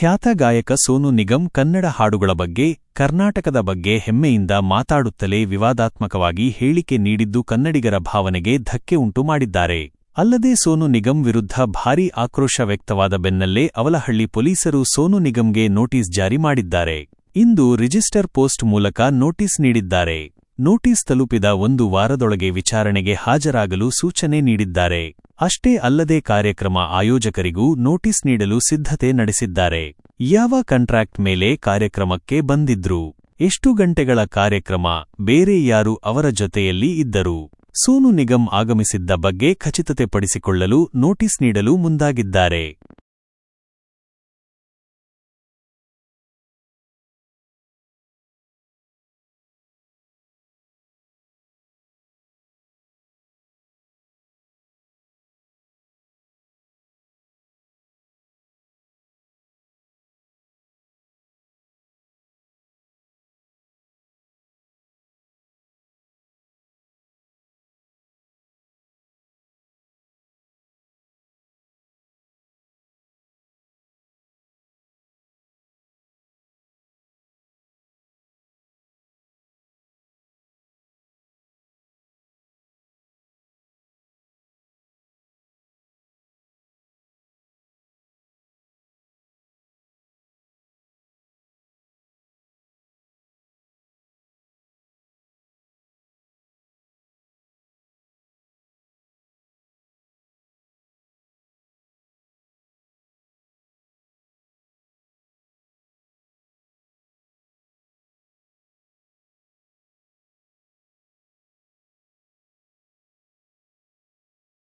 ಖ್ಯಾತ ಗಾಯಕ ಸೋನು ನಿಗಮ್ ಕನ್ನಡ ಹಾಡುಗಳ ಬಗ್ಗೆ, ಕರ್ನಾಟಕದ ಬಗ್ಗೆ ಹೆಮ್ಮೆಯಿಂದ ಮಾತಾಡುತ್ತಲೇ ವಿವಾದಾತ್ಮಕವಾಗಿ ಹೇಳಿಕೆ ನೀಡಿದ್ದು ಕನ್ನಡಿಗರ ಭಾವನೆಗೆ ಧಕ್ಕೆ ಉಂಟು ಮಾಡಿದ್ದಾರೆ. ಅಲ್ಲದೆ ಸೋನು ನಿಗಮ್ ವಿರುದ್ಧ ಭಾರೀ ಆಕ್ರೋಶ ವ್ಯಕ್ತವಾದ ಬೆನ್ನಲ್ಲೇ ಅವಲಹಳ್ಳಿ ಪೊಲೀಸರು ಸೋನು ನಿಗಮ್ಗೆ ನೋಟಿಸ್ ಜಾರಿ ಮಾಡಿದ್ದಾರೆ. ಇಂದು ರಿಜಿಸ್ಟರ್ ಪೋಸ್ಟ್ ಮೂಲಕ ನೋಟಿಸ್ ನೀಡಿದ್ದಾರೆ. ನೋಟಿಸ್ ತಲುಪಿದ ಒಂದು ವಾರದೊಳಗೆ ವಿಚಾರಣೆಗೆ ಹಾಜರಾಗಲು ಸೂಚನೆ ನೀಡಿದ್ದಾರೆ. ಅಷ್ಟೇ ಅಲ್ಲದೆ ಕಾರ್ಯಕ್ರಮ ಆಯೋಜಕರಿಗೂ ನೋಟಿಸ್ ನೀಡಲು ಸಿದ್ಧತೆ ನಡೆಸಿದ್ದಾರೆ. ಯಾವ ಕಾಂಟ್ರಾಕ್ಟ್ ಮೇಲೆ ಕಾರ್ಯಕ್ರಮಕ್ಕೆ ಬಂದಿದ್ರು? ಎಷ್ಟು ಗಂಟೆಗಳ ಕಾರ್ಯಕ್ರಮ? ಬೇರೆ ಯಾರು ಅವರ ಜೊತೆಯಲ್ಲಿ ಇದ್ದರು? ಸೋನು ನಿಗಮ್ ಆಗಮಿಸಿದ್ದ ಬಗ್ಗೆ ಖಚಿತತೆ ಪಡಿಸಿಕೊಳ್ಳಲು ನೋಟಿಸ್ ನೀಡಲು ಮುಂದಾಗಿದ್ದಾರೆ.